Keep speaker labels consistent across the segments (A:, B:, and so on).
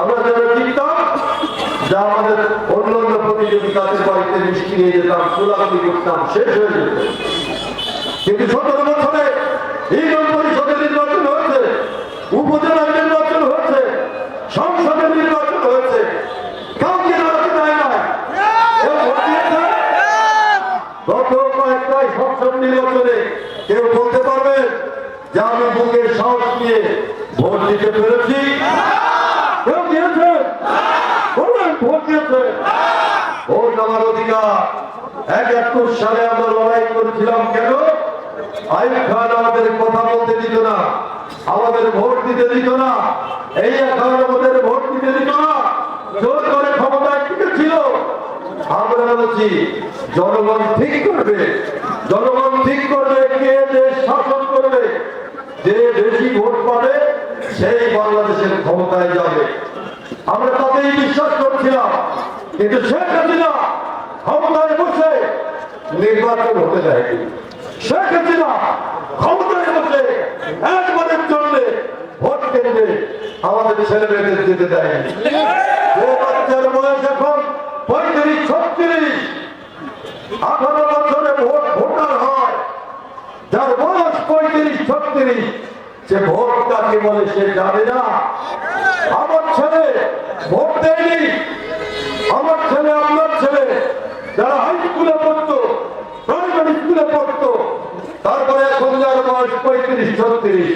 A: আমরা যা আমাদের অন্য বাড়িতে নিয়ে যেতাম কিন্তু সতেরো বছরে পরিষদের নির্বাচন হয়েছে। উপজেলার নির্বাচন হয়েছে সংসদের নির্বাচন হয়েছে কাউকে দাঁড়াতে দেয় না কেউ ভোট দিয়েছে? গত কয়েকটাই সংসদ নির্বাচনে কেউ বলতে পারবে যে আমি বুকের নিয়ে ভোট দিতে পেরেছি। আমাদের ভোট দিতে এই আমাদের ভোট দিতে করে ক্ষমতায় ছিল। জনগণ ঠিক করবে। জনগণ ঠিক করবে কে দেশ শাসন করবে যে বেশি ভোট পাবে সেই বাংলাদেশের ক্ষমতায় যাবে। আমরা তাতেই বিশ্বাস করছিলাম, কিন্তু শেখ হাসিনা ক্ষমতায় বসে নির্বাচন হতে দেয়নি। শেখ হাসিনা ক্ষমতায় বসে একবারের জন্য ভোট কেন্দ্রে আমাদের ছেলে মেয়েদের যেতে দেয়নি। বাচ্চার বয়স এখন পঁয়ত্রিশ, ছত্রিশ, আঠারো বছরে ভোট ভোটার হয়, যার বয়স পঁয়ত্রিশ, ছত্রিশ, সে ভোট কাকে বলে সে জানে না। ছেলে ভোট দেয়নি। আমার ছেলে, আপনার ছেলে, যারা হাই স্কুলে পড়তো প্রাইমারি স্কুলে পড়তো, তারপরে এখন যার বয়স পঁয়ত্রিশ, ছত্রিশ,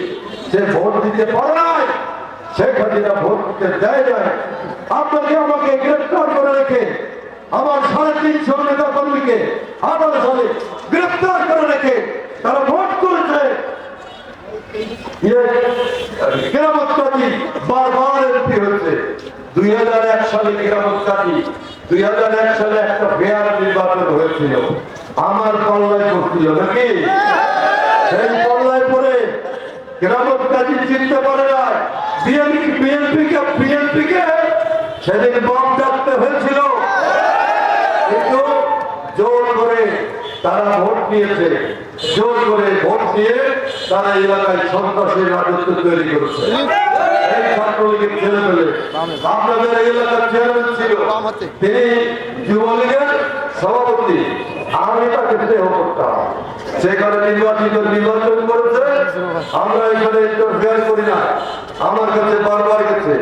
A: সে ভোট দিতে পারে নাই। শেখ হাসিনা ভোট দিতে দেয় নাই। আপনাকে আমাকে গ্রেফতার করে রেখে, আমার সাড়ে তিনশো নেতা কর্মীকে আঠারো সালে গ্রেফতার করে রেখে তারা ভোট কেরামত কাজী বারবার এমপি হয়েছে। দুই হাজার এক সালে কেরামত দুই হাজার এক সালে একটা ফেয়ার নির্বাচন হয়েছিল। আমার পাল্লায় পড়ছিল নাকি? সেই পাল্লায় পড়ে কেরামত চিনতে পারে না বিএনপি বিএনপি কে বিএনপি কে? সেদিন বাম ডাকতে হয়েছিল। কিন্তু জোর করে তারা ভোট নিয়েছে জোর করে ভোট দিয়ে তারা এলাকায় সন্ত্রাসের রাজত্ব তৈরি করেছে। এই ছাত্রলীগের ছেলে পেলে আপনাদের এলাকার চেয়ারম্যান ছিল তিনি যুবলীগের সভাপতি। আমি তাকে দেহ করতাম। সেখানে নির্বাচিত নির্বাচন করেছে। আমরা এখানে ইন্টারফেয়ার করি না। আমার কাছে বারবার গেছে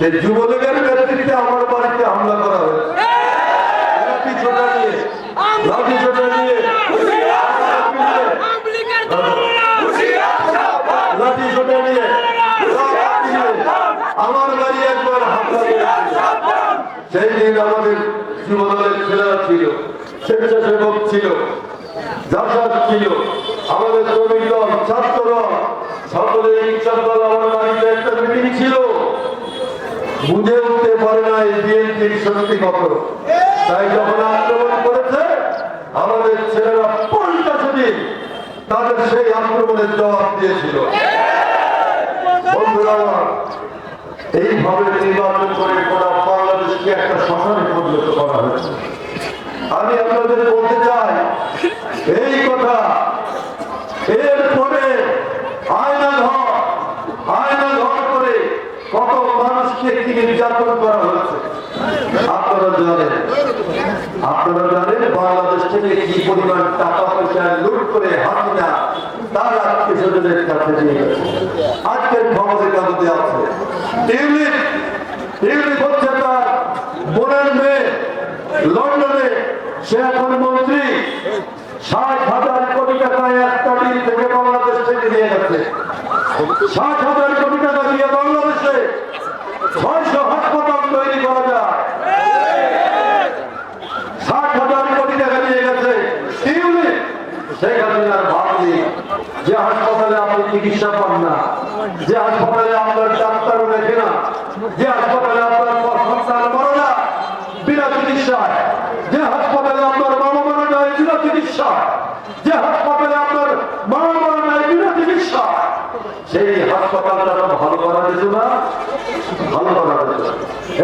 A: যে যুবলীগের নেতৃত্বে আমার বাড়িতে হামলা করা হয়েছে লাঠি ছোটা নিয়ে লাঠি ছোটা নিয়ে লাঠি ছোটা নিয়ে লাঠি নিয়ে বাড়ি একবার সেই দিন আমাদের যুবদলের ছেলেরা ছিল, স্বেচ্ছাসেবক ছিল জাসাদ ছিল। আমাদের শ্রমিক দল ছাত্র দল সকলে ইচ্ছার দল আমার বাড়িতে একটা মিটিং ছিল। বুঝে উঠতে পারে না এই বিএনপির শক্তি কত। তাই যখন আক্রমণ করেছে, আমাদের ছেলেরা পঞ্চাশ দিন তাদের সেই আক্রমণের জবাব দিয়েছিল। বন্ধুরা এইভাবে নির্বাচন করে গোটা বাংলাদেশকে একটা শ্মশানে পরিণত করা হয়েছে। আমি আপনাদের বলতে চাই, এই কথা, এরপরে আয়না ঘর আয়না ঘর করে কত মানুষকে নির্যাতন করা হয়েছে। আপনারা জানেন আপনারা জানেন বাংলাদেশ থেকে কি পরিমাণ টাকা পয়সা লুট করে হাসিনা তার কাছে নিয়ে গেছে। আজকের আছে। হচ্ছে তার বোনের মেয়ে, লন্ডনে। সে এখন মন্ত্রী। ষাট হাজার কোটি টাকা একটা দিন থেকে বাংলাদেশ থেকে নিয়ে গেছে। ষাট হাজার কোটি টাকা দিয়ে বাংলাদেশে ছয়শো চিকিৎসা পান না। যে হাসপাতালে আপনার ডাক্তারও দেখে না, যে হাসপাতালে আপনার সন্তান করে না, বিনা চিকিৎসায়। যে হাসপাতালে আপনার মামা মারা যায় বিনা চিকিৎসা যে হাসপাতালে আপনার মামা মারা যায় বিনা চিকিৎসা সেই হাসপাতালটা ভালো করা যেত না, ভালো করা যেত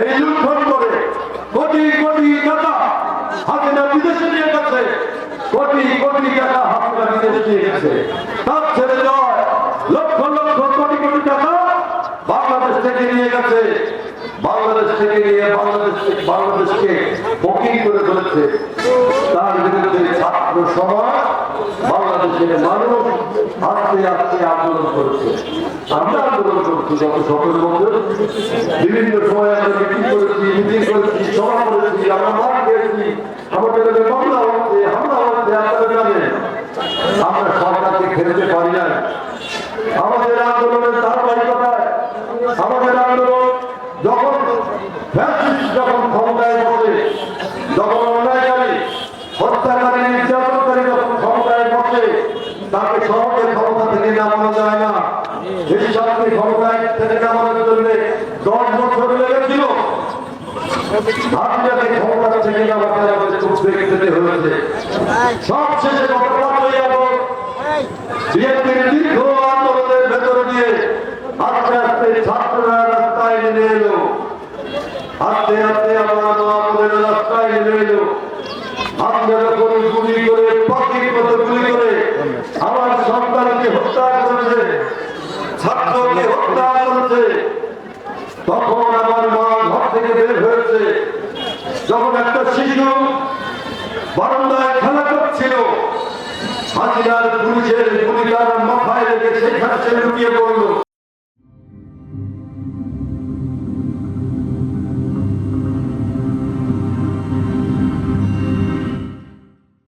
A: এই যুদ্ধ করে কোটি কোটি টাকা হাতে না বিদেশে নিয়ে গেছে। কোটি কোটি টাকা হাতে না বিদেশে নিয়ে গেছে। তার ছেলে লক্ষ লক্ষ কোটি কোটি টাকা বাংলাদেশ থেকে নিয়ে গেছে। বাংলাদেশ থেকে নিয়ে বাংলাদেশ বাংলাদেশকে বকিং করে চলেছে তার বিরুদ্ধে ছাত্র সমাজ, বাংলাদেশের মানুষ আস্তে আস্তে আন্দোলন করেছে। আমরা আন্দোলন করছি যত সকল বন্ধু বিভিন্ন সময় আমরা মিটিং করেছি মিটিং করেছি, সভা করেছি, আমরা মাঠ খেয়েছি আমাদের কাছে মামলা হচ্ছে হামলা হচ্ছে আপনারা জানেন আমরা সরকারকে খেলতে পারি না আমাদের আন্দোলনের ধারাবাহিকতায় আমাদের আন্দোলন যখন ফ্যাসিস্ট যখন ক্ষমতায় বসে যখন অন্যায়কারী হত্যাকারী নির্যাতনকারী যখন ক্ষমতায় বসে তাকে সহজে ক্ষমতা থেকে নামানো যায় না এই সবকে ক্ষমতায় থেকে নামানোর জন্য দশ বছর লেগেছিল হাতিয়াকে ক্ষমতা থেকে নামাতে আমাদের চোখ দেখে যেতে হয়েছে সব শেষে গত পাঁচই আগস্ট বিএনপির দীর্ঘ আন্দোলনের ভেতর দিয়ে আস্তে আস্তে ছাত্ররা রাস্তায় নেমে এলো আস্তে আস্তে আমার মা করেছে। তখন হয়েছে। যখন একটা শিশু বারান্দায় খেলা করছিল, হাজিরার পুলিশের গুলি তার মাথায় রেখে সেখানে সে লুকিয়ে পড়ল।